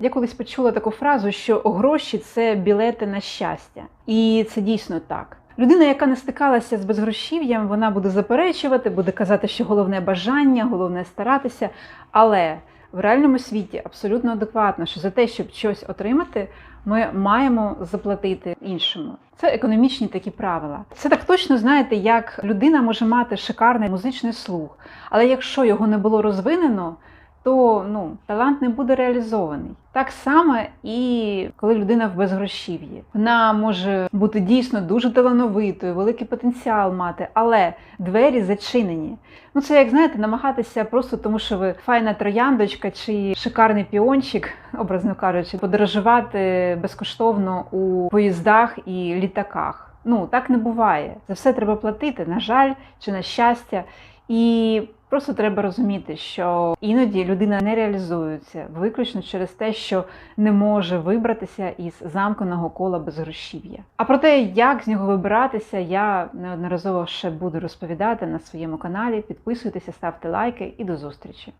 Я колись почула таку фразу, що гроші це білети на щастя, і це дійсно так. Людина, яка не стикалася з безгрошів'ям, вона буде заперечувати, буде казати, що головне бажання, головне старатися. Але в реальному світі абсолютно адекватно, що за те, щоб щось отримати, ми маємо заплатити іншому. Це економічні такі правила. Це так точно знаєте, як людина може мати шикарний музичний слух, але якщо його не було розвинено, то ну, талант не буде реалізований. Так само і коли людина в безгрошів'ї. Вона може бути дійсно дуже талановитою, великий потенціал мати, але двері зачинені. Ну це як знаєте, намагатися просто тому, що ви файна трояндочка чи шикарний піончик, образно кажучи, подорожувати безкоштовно у поїздах і літаках. Ну так не буває. За все треба платити, на жаль, чи на щастя. І просто треба розуміти, що іноді людина не реалізується виключно через те, що не може вибратися із замкненого кола безгрошів'я. А про те, як з нього вибиратися, я неодноразово ще буду розповідати на своєму каналі. Підписуйтеся, ставте лайки і до зустрічі!